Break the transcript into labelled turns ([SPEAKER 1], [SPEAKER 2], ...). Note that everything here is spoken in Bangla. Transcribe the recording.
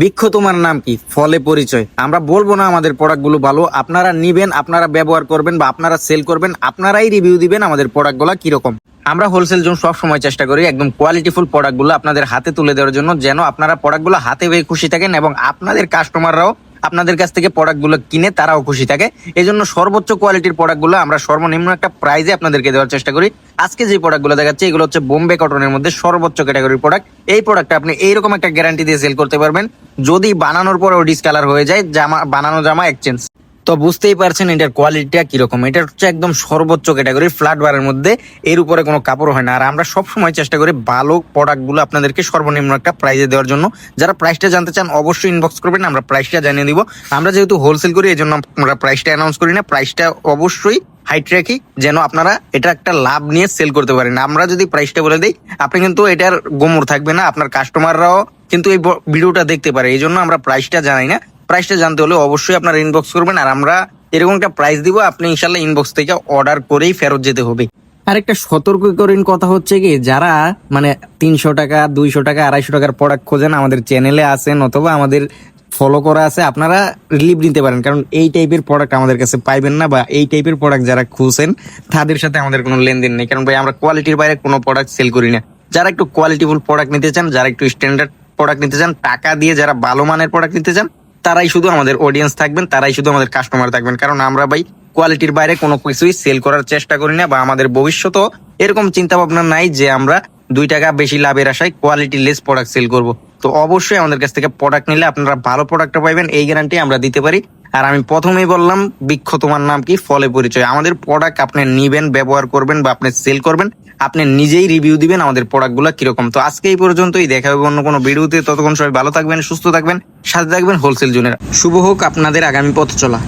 [SPEAKER 1] বৃক্ষ তোমার নাম কি? ফলে পরিচয়। আমরা বলব না আমাদের প্রোডাক্টগুলো ভালো। আপনারা নিবেন, আপনারা ব্যবহার করবেন বা আপনারা সেল করবেন, আপনারাই রিভিউ দিবেন আমাদের প্রোডাক্টগুলো কীরকম। আমরা হোলসেল জোন সব সময় চেষ্টা করি একদম কোয়ালিটিফুল প্রোডাক্টগুলো আপনাদের হাতে তুলে দেওয়ার জন্য, যেন আপনারা প্রোডাক্টগুলো হাতে পেয়ে খুশি থাকেন এবং আপনাদের কাস্টমাররাও আপনাদের কাছ থেকে প্রোডাক্টগুলো কিনে তারাও খুশি থাকে। এই জন্য সর্বোচ্চ কোয়ালিটির প্রোডাক্টগুলো আমরা সর্বনিম্ন একটা প্রাইজে আপনাদেরকে দেওয়ার চেষ্টা করি। আজকে যে প্রোডাক্টগুলো দেখাচ্ছে, এগুলো হচ্ছে বোম্বে কটনের মধ্যে সর্বোচ্চ ক্যাটাগরির প্রোডাক্ট এই প্রোডাক্টটা আপনি এইরকম একটা গ্যারান্টি দিয়ে সেল করতে পারবেন। যদি বানানোর পরেও ডিসকালার হয়ে যায় জামা বানানো জামা এক্সচেঞ্জ তো বুঝতেই পারছেন এটার কোয়ালিটিটা কীরকম। এটা হচ্ছে একদম সর্বোচ্চ ক্যাটাগরি ফ্ল্যাট বারের মধ্যে। এর উপরে কোনো কাপড় হয় না। আর আমরা সব সময় চেষ্টা করি ভালো প্রোডাক্টগুলো আপনাদেরকে সর্বনিম্ন একটা প্রাইজে দেওয়ার জন্য। যারা প্রাইসটা জানতে চান, অবশ্যই ইনবক্স করবেন, আমরা প্রাইসটা জানিয়ে দিব। আমরা যেহেতু হোলসেল করি এই জন্য আমরা প্রাইসটা অ্যানাউন্স করি না। প্রাইসটা অবশ্যই হাইট রাখি, যেন আপনারা এটা একটা লাভ নিয়ে সেল করতে পারেন। আমরা যদি প্রাইসটা বলে দিই, আপনি কিন্তু এটার গোমর থাকবে না। আপনার কাস্টমাররাও কিন্তু এই ভিডিওটা দেখতে পারে। এই জন্য আমরা প্রাইসটা জানাই না। প্রাইসটা জানতে হলে অবশ্যই আপনারা ইনবক্স করবেন, আর আমরা এরকম একটা প্রাইস দিব, আপনি ইনশাল্লাহ ইনবক্স থেকে অর্ডার করেই ফেরত যেতে হবে। আরেকটা সতর্কীকরণ কথা হচ্ছে কি, যারা মানে তিনশো টাকা, দুইশো টাকা, আড়াইশো টাকার প্রোডাক্ট খোঁজেন, আমাদের চ্যানেলে আসেন অথবা আমাদের ফলো করা আছে, আপনারা রিলিভ নিতে পারেন। কারণ এই টাইপের প্রোডাক্ট আমাদের কাছে পাইবেন না, বা এই টাইপের প্রোডাক্ট যারা খুঁজছেন, তাদের সাথে আমাদের কোনো লেনদেন নেই। কারণ ভাই, আমরা কোয়ালিটির বাইরে কোনো প্রোডাক্ট সেল করি না। যারা একটু কোয়ালিটিফুল প্রোডাক্ট নিতে চান, যারা একটু স্ট্যান্ডার্ড প্রোডাক্ট নিতে চান, টাকা দিয়ে যারা ভালো মানের প্রোডাক্ট নিতে চান তারাই শুধু আমাদের অডিয়েন্স থাকবেন, তারাই শুধু আমাদের কাস্টমার থাকবেন। কারণ আমরা ভাই কোয়ালিটির বাইরে কোনো কিছুই সেল করার চেষ্টা করি না বা আমাদের ভবিষ্যতেও এরকম চিন্তা ভাবনা নাই যে আমরা দুই টাকা বেশি লাভের আশায় কোয়ালিটি লেস প্রোডাক্ট সেল করব। তো অবশ্যই আমাদের কাছ থেকে প্রোডাক্ট নিলে আপনারা ভালো প্রোডাক্টটা পাইবেন, এই গ্যারান্টি আমরা দিতে পারি। আর আমি প্রথমেই বললাম বৃক্ষ তোমার নাম কি? ফলে পরিচয়। আমাদের প্রোডাক্ট আপনি নিবেন, ব্যবহার করবেন বা আপনি সেল করবেন। আপনি নিজেই রিভিউ দিবেন আমাদের প্রোডাক্টগুলো কীরকম। তো আজকে এই পর্যন্তই, দেখা হবে অন্য কোনো ভিডিওতে। ততক্ষণ সবাই ভালো থাকবেন, সুস্থ থাকবেন, সাথে থাকবেন হোলসেল জোনের শুভ হোক আপনাদের আগামী পথ চলা